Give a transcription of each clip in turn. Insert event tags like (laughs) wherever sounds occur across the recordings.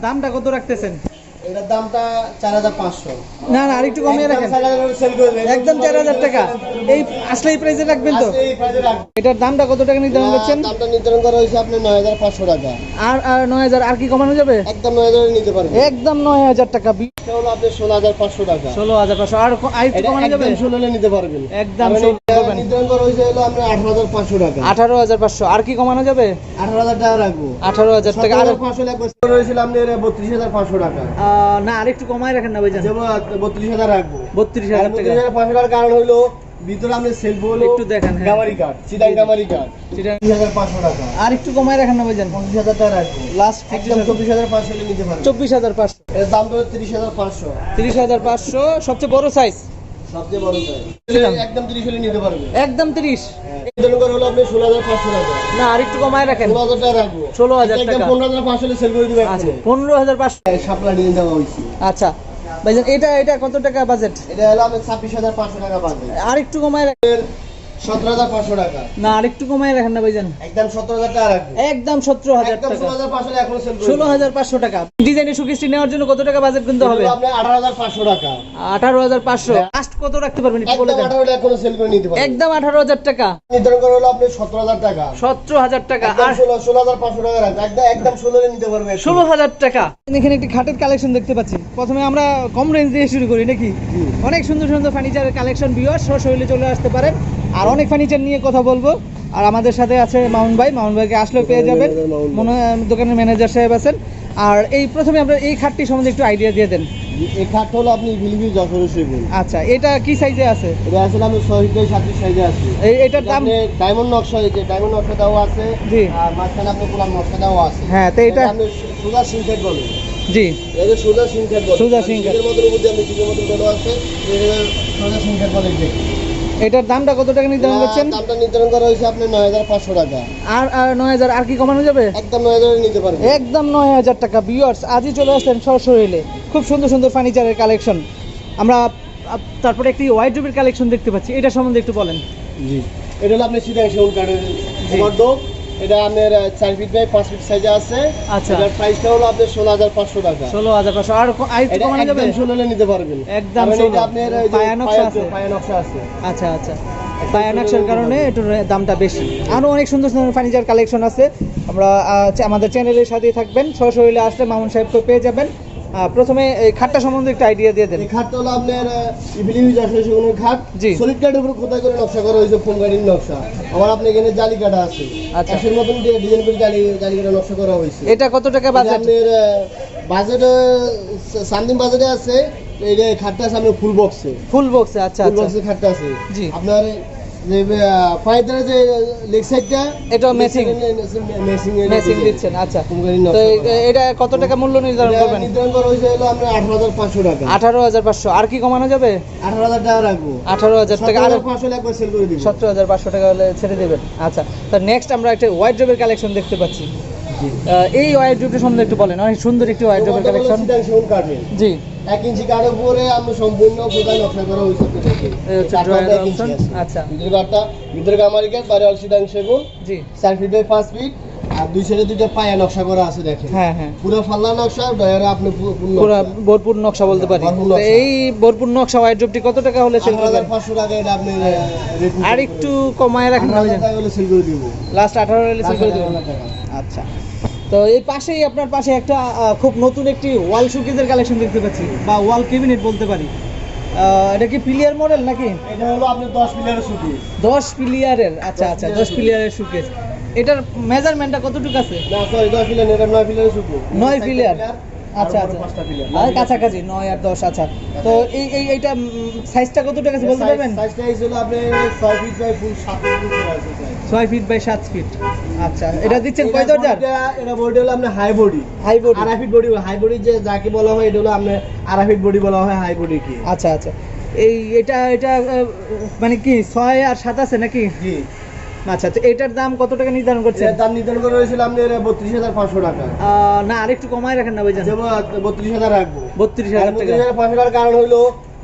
দামটা কত রাখতেছেন? এটার দামটা চার হাজার পাঁচশো। না না আরেকটু কমিয়ে রাখেন। একদম চার হাজার টাকা। এই আসলে এই প্রাইসে রাখবেন তো? এটার দামটা কত টাকা নির্ধারণ করছেন? দামটা নির্ধারণ করা হয়েছে আপনার নয় হাজার পাঁচশো টাকা। আর আর নয় হাজার আর কি কমানো যাবে? একদম নয় হাজার নিতে পারবেন। একদম নয় হাজার টাকা। হলো আপনার ষোলো হাজার পাঁচশো টাকা। ষোলো হাজার পাঁচশো। আর ক- আর একটু এটা কমানো যাবে? ষোলো নিতে পারবেন। একদম কারণ ষোলো এটা করবেন। নির্ধারণ করা হয়েছে হলো আপনার আঠারো হাজার পাঁচশো টাকা। আঠারো হাজার পাঁচশো। আর কি কমানো যাবে? আঠারো হাজার টাকা রাখব। আঠারো হাজার টাকা। আর পাঁচশো লাগবে। রয়েছিল আপনার বত্রিশ হাজার পাঁচশো টাকা। না আরেকটু কমায় রাখেন না ভাইজান। যেমন বত্রিশ হাজার রাখব। বত্রিশ আর হাজার টাকা কারণ হলো ভিতরে আপনার সেলফ হলো একটু দেখেন, হ্যাঁ। গামারি কার্ড সিদাই গামারি কার্ড হাজার পাঁচশো টাকা। আর একটু কমায় রাখেন না ভাইজান। পঁচিশ হাজার টাকা রাখব। লাস্ট একদম চব্বিশ হাজার পাঁচশো হলে নিতে পারবেন। চব্বিশ হাজার পাঁচশো। এর দাম তো তিরিশ হাজার পাঁচশো। তিরিশ হাজার পাঁচশো সবচেয়ে বড় সাইজ সবচেয়ে বড় একদম তিরিশ হলে নিতে পারবেন একদম তিরিশ। নির্ধারণ হলো আপনি ষোলো হাজার পাঁচশো টাকা। না আর কমায় রাখেন। ষোলো হাজার টাকা রাখব। 16,000 টাকা। পনেরো হাজার পাঁচশো হলে সেল করে দিবে আচ্ছা হাজার নিয়ে দেওয়া আচ্ছা। ভাইজান এটা এটা কত টাকা বাজেট এটা হলো আমি ছাব্বিশ হাজার পাঁচশো টাকা বাজেট আর একটু কমায় রাখেন। সতেরো হাজার পাঁচশো টাকা। না আর কমায় রাখেন না ভাইজান। একদম সতেরো হাজার টাকা রাখব। একদম সতেরো হাজার টাকা। ষোলো হাজার পাঁচশো টাকা। ডিজাইনের সুকিস্টি নেওয়ার জন্য কত টাকা বাজেট কিনতে হবে? আঠারো হাজার পাঁচশো টাকা। আঠারো হাজার পাঁচশো। লাস্ট কত রাখতে পারবেন একটু বলে দেন। আঠারো সেল করে নিতে পারবেন। একদম আঠারো হাজার টাকা। নির্ধারণ করা হলো আপনি সতেরো হাজার টাকা। সতেরো হাজার টাকা। আর ষোলো ষোলো হাজার পাঁচশো টাকা রাখবে। একদম একদম ষোলো নিতে পারবে ষোলো হাজার টাকা। এখানে একটি খাটের কালেকশন দেখতে পাচ্ছি। প্রথমে আমরা কম রেঞ্জ দিয়ে শুরু করি নাকি? অনেক সুন্দর সুন্দর ফার্নিচারের কালেকশন বিয়ার সশৈলে চলে আসতে পারেন। আর অনেক ফার্নিচার নিয়ে কথা বলব। আর আমাদের সাথে আছে মাউন ভাই। মাউন ভাইকে আসলেও পেয়ে যাবেন। মনে দোকানের ম্যানেজার সাহেব আছেন। আর এই প্রথমে আপনার এই খাটটি সম্বন্ধে একটু আইডিয়া দিয়ে দেন। এই খাটটা হলো আপনি বিলিবি যশোরে শুইবেন আচ্ছা এটা কি সাইজে আছে? এটা আসলে আমি ছয় থেকে সাতত্রিশ সাইজে আছে। এই এটার দাম? ডায়মন্ড নকশা যে ডায়মন্ড নকশা দেওয়া আছে। জি। আর মাঝখানে আপনি গোলাম নকশা দেওয়া আছে। হ্যাঁ তো এটা আপনি সুজা সিনথেট বলেন। জি। এটা সুজা সিনথেট বলে সুজা সিনথেট। এর মধ্যে উপরে আপনি চিকের মধ্যে দেওয়া আছে এটা সুজা সিনথেট বলে যে এটার দামটা কত টাকা নির্ধারণ করছেন? দামটা নির্ধারণ করা হয়েছে আপনি নয় হাজার পাঁচশো টাকা। আর আর নয় হাজার আর কি কমানো যাবে? একদম নয় হাজার নিতে পারবেন একদম নয় হাজার টাকা বিয়ার্স আজই চলে আসলেন সরসরিলে খুব সুন্দর সুন্দর ফার্নিচারের কালেকশন আমরা তারপরে একটি হোয়াইট রুবের কালেকশন দেখতে পাচ্ছি। এটা সম্বন্ধে একটু বলেন। জি এটা হলো আপনার সিধা সেগুন কাঠের এটা আপনার চার ফিট বাই পাঁচ ফিট সাইজে আছে। আচ্ছা। এটার প্রাইসটা হলো আপনার ষোলো হাজার পাঁচশো টাকা। ষোলো হাজার পাঁচশো। আর এটা একদম ষোলো নিতে পারবেন। একদম এটা আপনার পায়া নকশা আছে। পায়া নকশা আছে। আচ্ছা আচ্ছা। পায়া নকশার কারণে একটু রে- দামটা বেশি। আরও অনেক সুন্দর সুন্দর ফার্নিচার কালেকশন আছে। আমরা আমাদের চ্যানেলের সাথেই থাকবেন। সশরীরে আসলে মামুন সাহেবকে পেয়ে যাবেন। প্রথমে এই খাটটা সম্বন্ধে একটু আইডিয়া দিয়ে দেন। এই খাটটা হলো আপনার ইভিলিউজ আসলে সেগুনের খাট। জি। সলিড কাঠের উপর কোথায় করে নকশা করা হয়েছে ফোন গাড়ির নকশা। আবার আপনি এখানে জালি কাটা আছে। আচ্ছা। এসের মতন ডিজাইন করে জালি জালি কাটা নকশা করা হয়েছে। এটা কত টাকা বাজেট আপনার বাজেট সামথিং বাজেটে আছে। এই যে খাটটা আছে আপনার ফুল বক্সে ফুল বক্সে আচ্ছা ফুল আচ্ছা। বক্সের খাটটা আছে। জি। আপনার যে পায়ের যে লেগ সাইডটা এটাও মেসিং মেসিং দিচ্ছেন আচ্ছা। তো। এটা কত টাকা মূল্য নির্ধারণ করবেন? নির্ধারণ করা হয়েছে হলো টাকা। পাঁচশো। আর কি কমানো যাবে? টাকা রাখব। টাকা। আর হাজার পাঁচশো একবার সেল করে দিব। সতেরো হাজার পাঁচশো টাকা হলে ছেড়ে দেবেন। আচ্ছা তো নেক্সট আমরা একটা হোয়াইট ড্রপের কালেকশন দেখতে পাচ্ছি। এই সম্বন্ধে একটু বলেন। অনেক সুন্দর একটি কালেকশন জি। এক ইঞ্চি কাঠের উপরে আমরা সম্পূর্ণ কোথায় নকশা করা হয়েছে আপনাদেরকে। এই হচ্ছে কাঠটা ড্রয়ার এক ইঞ্চি অপশন আছে। আচ্ছা। ভিতরে কাঠটা ভিতরে গামারি কাঠ বাইরে অল সেগুন জি। চার ফিট বাই পাঁচ ফিট আর দুই সাইডে দুইটা পায়া নকশা করা আছে দেখেন। হ্যাঁ হ্যাঁ। পুরো ফাল্লা নকশা ডয়ারে আপনি পুরো ভরপুর নকশা বলতে পারি। এই ভরপুর নকশা কত টাকা হলে সেল করবেন? হাজার পাঁচশো টাকা এটা আপনি রেট আর একটু কমায় রাখেন আঠারো হলে সেল করে দিব। লাস্ট হলে সেল করে। আচ্ছা। তো এই পাশেই আপনার পাশে একটা খুব নতুন একটি ওয়াল শোকেজের কালেকশন দেখতে পাচ্ছি বা ওয়াল ক্যাবিনেট বলতে পারি। এটা কি পিলিয়ার মডেল নাকি? এটা হলো আপনি দশ পিলিয়ারের সুটি দশ পিলিয়ারের আচ্ছা আচ্ছা দশ পিলিয়ারের শোকেজ এটার মেজারমেন্টটা কতটুকু আছে? না সরি দশ মিলিয়ন এটা নয় পিলিয়ারের সুটি নয় পিলিয়ার। আচ্ছা আচ্ছা। আর কাছাকাছি নয় আর দশ আচ্ছা। তো এই এই এইটা সাইজটা কতটুকু আছে বলতে পারবেন? সাইজটা হয়েছিল আপনি ছয় ফিট বাই ফুল সাত ফিট উপরে আছে size। ছয় ফিট বাই সাত ফিট আচ্ছা এটা দিচ্ছেন কয় দরজার? এটা বডি হলো আপনার হাই বডি হাই বডি আড়াই ফিট বডি হাই বডি যে যাকে বলা হয় এটা হলো আপনার আড়াই ফিট বডি বলা হয় হাই বডি কি। আচ্ছা আচ্ছা। এই এটা এটা মানে কি ছয় আর সাত আছে নাকি? জি। আচ্ছা তো এটার দাম কত টাকা নির্ধারণ করছেন? দাম নির্ধারণ করা হয়েছিল আপনার বত্রিশ হাজার পাঁচশো টাকা। না আরেকটু কমায় রাখেন না ভাইজান। বত্রিশ হাজার রাখব। বত্রিশ হাজার বত্রিশ হাজার পাঁচশো টাকার কারণ হলো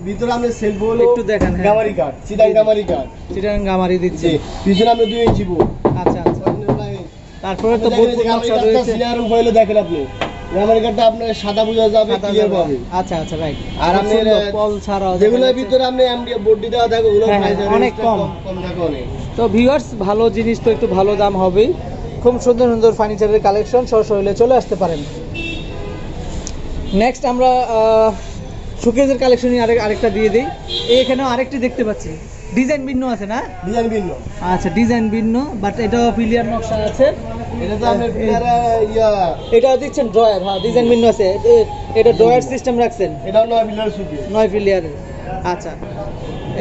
ভিতরে আপনি সেলফ হলো একটু দেখেন, হ্যাঁ। গামারি কাঠ গামারি কাঠ গামারি দিচ্ছে। পিছনে আপনি দুই ইঞ্চি আচ্ছা আচ্ছা। তারপরে তো দেখেন বোর্ড এই যে নকশা রয়েছে। সিনার উপরে দেখেন আপনি। মেমোরি কার্ডটা আপনার সাদা বোঝা যাবে ক্লিয়ার পাবে। আচ্ছা আচ্ছা রাইট আর পল ছাড়াও দেখা যেগুলোর। ভিতরে আপনি এমডি বডি দেওয়া থাকে ওগুলো হ্যাঁ, হ্যাঁ, অনেক কম। কম থাকে অনেক। তো ভিউয়ার্স ভালো জিনিস তো একটু ভালো দাম হবেই। খুব সুন্দর সুন্দর ফার্নিচারের কালেকশন হইলে চলে আসতে পারেন। নেক্সট আমরা সুকেজের কালেকশন আরেক আরেকটা দিয়ে দিই। এখানেও আরেকটি দেখতে পাচ্ছি। ডিজাইন ভিন্ন আছে না? ডিজাইন ভিন্ন। আচ্ছা ডিজাইন ভিন্ন বাট এটাও পিলিয়ার নকশা আছে। এটা তো ইয়া এটা দিচ্ছেন ড্রয়ার হ্যাঁ ডিজাইন ভিন্ন আছে। এটা ড্রয়ার সিস্টেম রাখছেন। এটাও নয় সুপি নয় পিলিয়ারের আচ্ছা।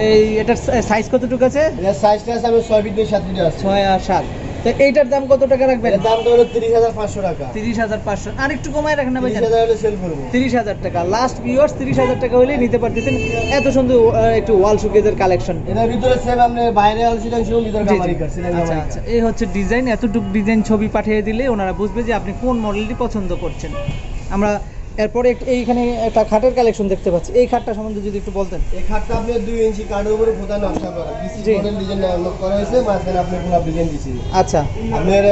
এই এটার সাইজ কতটুকু আছে? এর সাইজটা আছে আমি ছয় ফিট সাত ফিট আছে। ছয় আর সাত। তো এইটার দাম কত টাকা রাখবেন? এর দামটা হলো তিরিশ হাজার পাঁচশো টাকা। তিরিশ হাজার পাঁচশো। আর একটু কমায় রাখেন না ভাই হলে সেল করব। তিরিশ হাজার টাকা। লাস্ট ভিউয়ার্স তিরিশ হাজার টাকা হলেই নিতে পারতেছেন। এত সুন্দর একটু ওয়াল সুকেজের কালেকশন এটার ভিতরে সেম আপনি বাইরে আচ্ছা আচ্ছা। এই হচ্ছে ডিজাইন এতটুকু ডিজাইন ছবি পাঠিয়ে দিলে ওনারা বুঝবে যে আপনি কোন মডেলটি পছন্দ করছেন। আমরা এরপরে এইখানে একটা খাটের কালেকশন দেখতে পাচ্ছি। এই খাটটা সম্বন্ধে যদি একটু বলতেন। এই খাটটা আপনি দুই ইঞ্চি কাঠের উপরে ফোটা নকশা করা। মডেল ডিজাইন ডেভেলপ করা হয়েছে মাঝখানে আপনি পুরো ডিজাইন দিছি আচ্ছা। আপনার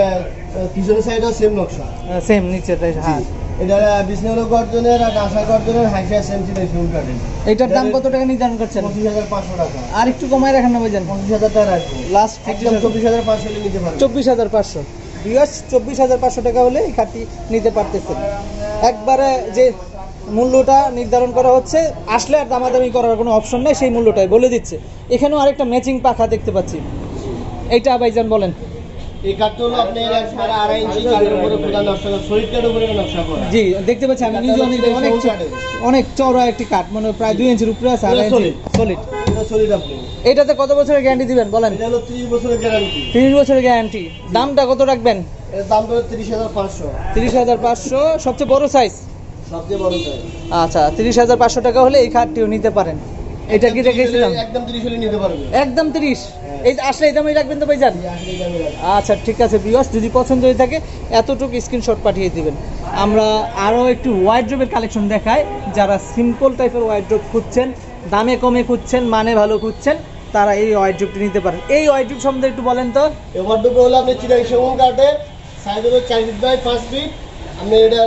পিছনের সাইডেও সেম নকশা। সেম নিচে হ্যাঁ। এটা বিষ্ণু গর্জনের আর কাঁসা গর্জনের হাইফাই সেম সিটাং শুরু কাটেন এইটার দাম কত টাকা নির্ধারণ করছেন? পঁচিশ হাজার পাঁচশো টাকা। আর একটু কমায় রাখেন না ভাইজান। পঁচিশ হাজার টাকা রাখব লাস্ট একদম চব্বিশ হাজার পাঁচশো নিতে পারবেন। চব্বিশ হাজার পাঁচশো। বিয়াস চব্বিশ হাজার পাঁচশো টাকা হলে এই খাটটি নিতে পারতেছেন। একবারে যে মূল্যটা নির্ধারণ করা হচ্ছে আসলে আর দামাদামি করার কোনো অপশন নেই সেই মূল্যটাই বলে দিচ্ছে। এখানেও আরেকটা ম্যাচিং পাখা দেখতে পাচ্ছি। এইটা ভাইজান বলেন। জি দেখতে পাচ্ছি আমি নিজে অনেক চওড়া একটি কাঠ মানে প্রায় দুই ইঞ্চির উপরে আছে আড়াই ইঞ্চি। সলিড এটাতে কত বছরের গ্যারান্টি দিবেন বলেন? ত্রিশ বছরের গ্যারান্টি। দামটা কত রাখবেন? এর দাম হলো তিরিশ হাজার পাঁচশো। তিরিশ হাজার পাঁচশো সবচেয়ে বড় সাইজ সবচেয়ে বড় সাইজ আচ্ছা তিরিশ হাজার পাঁচশো টাকা হলে এই খাটটিও নিতে পারেন। এটা কি রেখেছিলাম একদম তিরিশ হলে নিতে পারবে। একদম তিরিশ? এই আসলে এই দামে রাখবেন তো ভাইজান। আচ্ছা ঠিক আছে বিয়স যদি পছন্দ হয়ে থাকে এতটুকু স্ক্রিনশট পাঠিয়ে দিবেন। আমরা আরও একটু ওয়াইড্রোবের কালেকশন দেখাই। যারা সিম্পল টাইপের ওয়াইড্রোব খুঁজছেন দামে কমে খুঁজছেন মানে ভালো খুঁজছেন তারা এই ওয়াইড্রোবটি নিতে পারেন। এই ওয়াইড্রোব সম্বন্ধে একটু বলেন তো। এবার দুটো হলো আপনি চিরাং সেগুন কাঠের সাইজ হলো চার ফিট বাই পাঁচ ফিট আপনি এটা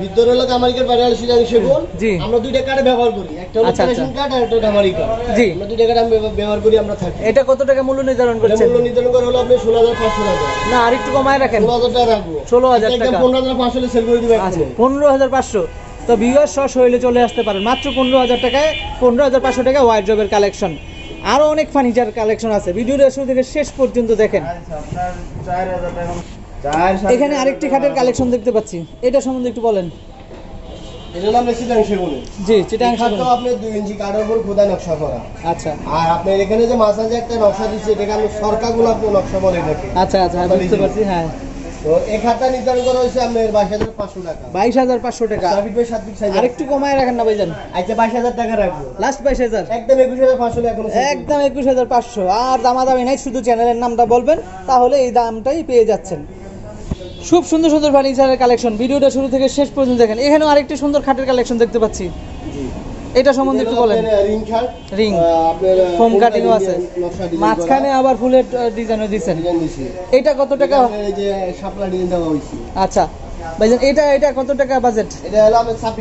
ভিতরে হলো বাইরে হলো চিরাং সেগুন। জি। আমরা দুইটা কাঠ ব্যবহার করি। একটা হলো আচ্ছা, চিরাং আচ্ছা। কাঠ আর একটা কাঠ। জি। আমরা দুইটা কাঠ ব্যবহার করি আমরা থাকি। এটা কত টাকা মূল্য নির্ধারণ করছেন? মূল্য নির্ধারণ করা হলো আপনি ষোলো হাজার পাঁচশো টাকা। না আরেকটু কমায় রাখেন। ষোলো হাজার টাকা রাখব। 16,000 একদম টাকা। পনেরো হাজার পাঁচশো সেল করে দিবে আচ্ছা পনেরো হাজার পাঁচশো। তো বিয়ার সস হইলে চলে আসতে পারেন। মাত্র পনেরো হাজার টাকায় পনেরো হাজার পাঁচশো টাকা ওয়াইড্রোবের কালেকশন আরও অনেক ফার্নিচার কালেকশন আছে। ভিডিওটা শুরু থেকে শেষ পর্যন্ত দেখেন। এখানে আরেকটি খাটের কালেকশন দেখতে পাচ্ছি। এটা সম্বন্ধে একটু বলেন। জি চিটাং ইঞ্চি কাঠের উপর নকশা করা। আচ্ছা। আর আপনার এখানে যে মাসাজে একটা নকশা দিচ্ছে এটাকে আমি সরকারগুলো আপনি নকশা বলে আচ্ছা আচ্ছা বুঝতে পারছি হ্যাঁ। তো এই খাতা নির্ধারণ করা হয়েছে আপনার বাইশ হাজার পাঁচশো টাকা। বাইশ হাজার পাঁচশো টাকা। আরেকটু কমায় রাখেন না ভাইজান। আচ্ছা বাইশ হাজার টাকা রাখব। লাস্ট বাইশ হাজার। একদম একুশ হাজার পাঁচশো একদম একুশ হাজার পাঁচশো। আর দামাদামি নাই শুধু চ্যানেলের নামটা বলবেন তাহলে এই দামটাই পেয়ে যাচ্ছেন। খুব সুন্দর সুন্দর ফার্নিচারের কালেকশন ভিডিওটা শুরু থেকে শেষ পর্যন্ত দেখেন। এখানেও আরেকটি সুন্দর খাটের কালেকশন দেখতে পাচ্ছি। এটা সম্বন্ধে একটু বলেন। Ring ring। আহ, আপনার ফোম কাটিংও আছে। মাঝখানে আবার ফুলের ডিজাইনও দিছি এটা কত টাকা? এই যে শাপলা ডিজাইন দেওয়া হয়েছে। আচ্ছা। ভাইজান এটা এটা কত টাকা বাজেট এটা হলো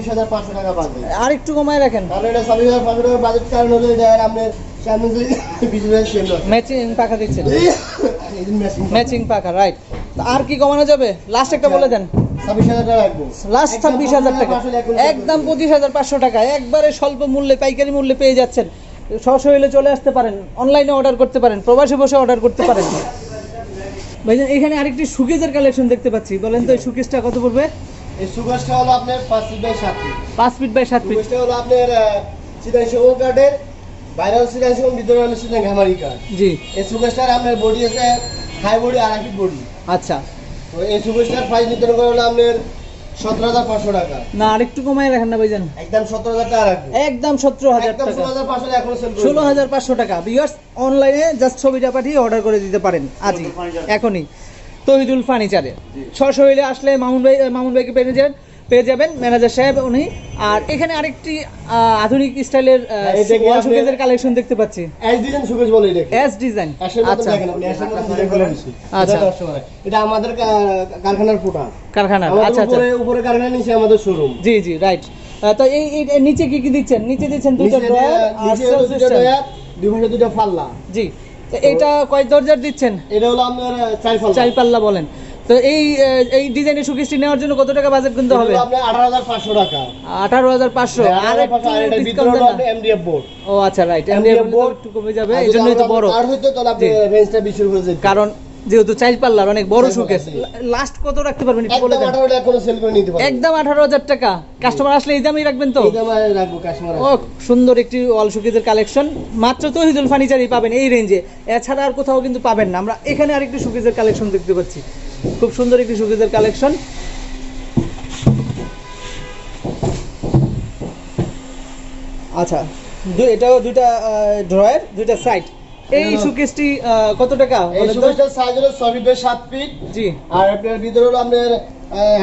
হাজার পাঁচশো টাকা বাজেট আর একটু কমায় রাখেন। তাহলে এটা ছাব্বিশ হাজার পাঁচশো টাকা বাজেট কারণ হলো এটা আপনার সামনে বিশ হাজার ম্যাচিং পাখা দিচ্ছেন। (laughs) ম্যাচিং ম্যাচিং পাখা। রাইট আর কি কমানো যাবে? লাস্ট একটা বলে দেন। লাস্ট ছাব্বিশ হাজার টাকা। একদম পঁচিশ হাজার পাঁচশো টাকা। একবারে স্বল্প মূল্যে পাইকারি মূল্যে পেয়ে যাচ্ছেন। সশরীরে চলে আসতে পারেন। অনলাইনে অর্ডার করতে পারেন। প্রবাসে বসে অর্ডার করতে পারেন। ভাইজান এখানে আরেকটি সুকেজের কালেকশন দেখতে পাচ্ছি। বলেন তো এই সুকেজটা কত পড়বে? এই সুগারটা হলো আপনার পাঁচ ফিট বাই সাত ফিট পাঁচ ফিট বাই সাত ফিট হলো আপনার বাইরে হলো সিদাই সেগুন ভিতরে হলো সিদাই ঘামারি কাঠ। জি। এই সুগারটার আপনার বডি আছে হাই বডি আড়াই ফিট বডি আচ্ছা। তো এই সুগারটার প্রাইস নির্ধারণ করা হলো আপনার সতেরো হাজার পাঁচশো টাকা। না আরেকটু কমায় রাখেন না ভাইজান। একদম সতেরো হাজার টাকা রাখব। একদম সতেরো হাজার টাকা। ষোলো হাজার পাঁচশো এখনও ষোলো হাজার পাঁচশো টাকা। বিয়ার্স অনলাইনে জাস্ট ছবিটা পাঠিয়ে অর্ডার করে দিতে পারেন। আজই এখনই। তহিদুল ফার্নিচারে সশরীরে আসলে মামুন ভাই মামুন ভাইকে পেয়ে যান পেয়ে যাবেন ম্যানেজার সাহেব উনি। আর এখানে আরেকটি আধুনিক স্টাইলের হ্যাঁ, ওয়াল শোকেজের কালেকশন দেখতে পাচ্ছি। অ্যাশ ডিজাইন সুকেশ বলে এটাকে। এস ডিজাইন আচ্ছা। অ্যাশের মতো ডিজাইন দিচ্ছি আচ্ছা। এটা আমাদের কারখানার প্রোডাক্ট কারখানা আচ্ছা আচ্ছা। উপরে উপরে কারখানা নিচে আমাদের শোরুম জি জি রাইট তো এই নিচে কি কি দিচ্ছেন? নিচে দিচ্ছেন দুটো ড্রয়ার আর নিচে সেল হলো দুটো সিস্টেম দুই পাশে দুটো পাল্লা জি। এটা কয় দরজার দিচ্ছেন? এটা হলো আপনার চার পাল্লা চাই পাল্লা বলেন। তো এই এই ডিজাইনের সুকেশটি নেওয়ার জন্য কত টাকা বাজেট কিনতে হবে? আঠারো হাজার পাঁচশো টাকা। আঠারো হাজার আর 18,500 আর একটু এটার ভিতরে ডিসকাউন্ট হলো দেন আপনার না? MDF board। ও আচ্ছা রাইট এমডিএফ board। একটু কমে যাবে এই জন্যই তো বড়। আর হইতো তাহলে আপনি রেঞ্জটা বেশি করে কারণ যেহেতু পাল্লার অনেক বড় লাস্ট কত রাখতে পারবেন একটু বলে একদম দেন। আঠারো টাকা। একদম কাস্টমার আসলে এই দামই রাখবেন তো? এই দামে রাখব কাস্টমার ও সুন্দর একটি ওয়াল শোকেজের কালেকশন মাত্র তহিদুল ফার্নিচারই পাবেন এই রেঞ্জে এছাড়া আর কোথাও কিন্তু পাবেন না। আমরা এখানে আরেকটি শোকেজের কালেকশন দেখতে পাচ্ছি। খুব সুন্দর একটি শোকেজের কালেকশন। আচ্ছা এটাও দুইটা ড্রয়ার দুইটা সাইড এই হুম। শোকেসটি কত টাকা? এই বলেন সাইজ হলো ছয় ফিট বাই সাত ফিট জি। আর আপনার ভিতরে হলো আপনার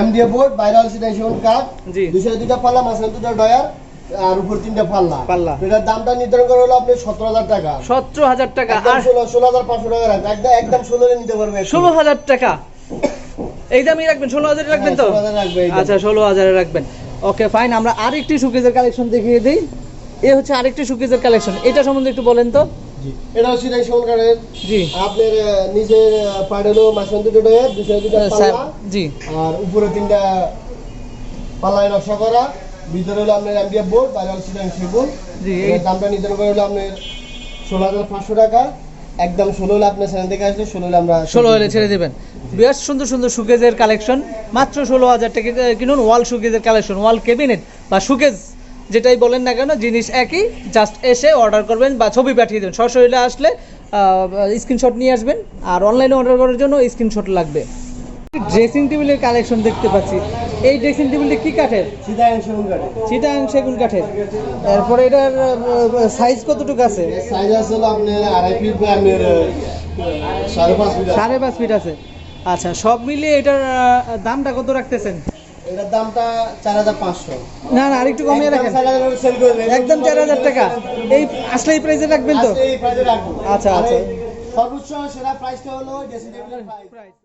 এমডিএফ বোর্ড বাইরে হচ্ছে ডাইশন কাঠ জি। দুশো দুইটা পাল্লা মাঝখানে দুটো ডয়ার আর উপর তিনটা পাল্লা। পাল্লা। এটার দামটা নির্ধারণ করা হলো সতেরো হাজার টাকা। সতেরো হাজার টাকা। একদম আর ষোলো ষোলো হাজার পাঁচশো টাকা রাখবে একদম একদম ষোলো নিতে পারবে। ষোলো হাজার টাকা। এই দামই রাখবেন ষোলো হাজারে রাখবেন তো? হ্যাঁ, 16,000 রাখবে এই দামে। আচ্ছা ষোলো হাজারে রাখবেন। ওকে ফাইন আমরা আরেকটি সুকেজের কালেকশন দেখিয়ে দিই। এ হচ্ছে আরেকটি সুকেজের কালেকশন। এটা সম্বন্ধে একটু বলেন তো। এটা হচ্ছে ডাইশন কাঠের জি। আপনার নিজের পাড়ে হলো দুটো দুশো দুটো পাল্লা। জি। আর উপরে তিনটা পাল্লায় নকশা করা। ভিতরে হলো আপনার এমডিএফ বোর্ড বাইরে হলো জি, এই- দামটা নির্ধারণ করে হলো আপনার ষোলো হাজার পাঁচশো টাকা। একদম ষোলো হলে আপনার চ্যানেল থেকে আসলে ষোলো হলে আমরা ষোলো হলে ছেড়ে দেবেন। বেশ সুন্দর সুন্দর সুকেজের কালেকশন মাত্র ষোলো হাজার টাকা কিনুন ওয়াল সুকেজের কালেকশন ওয়াল কেবিনেট বা সুকেজ যেটাই বলেন না কেন জিনিস একই। জাস্ট এসে অর্ডার করবেন বা ছবি পাঠিয়ে দেবেন। সরাসরি আসলে স্ক্রিনশট নিয়ে আসবেন। আর অনলাইনে অর্ডার করার জন্য স্ক্রিনশট লাগবে। ড্রেসিং টেবিলের কালেকশন দেখতে পাচ্ছি। এই ড্রেসিং টেবিলটা কি কাঠের? সিধা সেগুন কাঠের। তারপরে এটার সাইজ কতটুকু আছে? সাইজ আছে আপনার আড়াই ফিট বা আপনার সাড়ে পাঁচ ফিট আছে। সাড়ে পাঁচ ফিট আছে। আচ্ছা সব মিলিয়ে এটার দামটা কত রাখতেছেন? এটার দামটা চার হাজার পাঁচশো। না না আরেকটু কমিয়ে রাখেন। একদম চার হাজার টাকা। এই আসলে এই প্রাইসে রাখবেন তো? আচ্ছা, আচ্ছা। সর্বোচ্চ সেরা প্রাইসটা হলো ড্রেসিং টেবিলের প্রাইস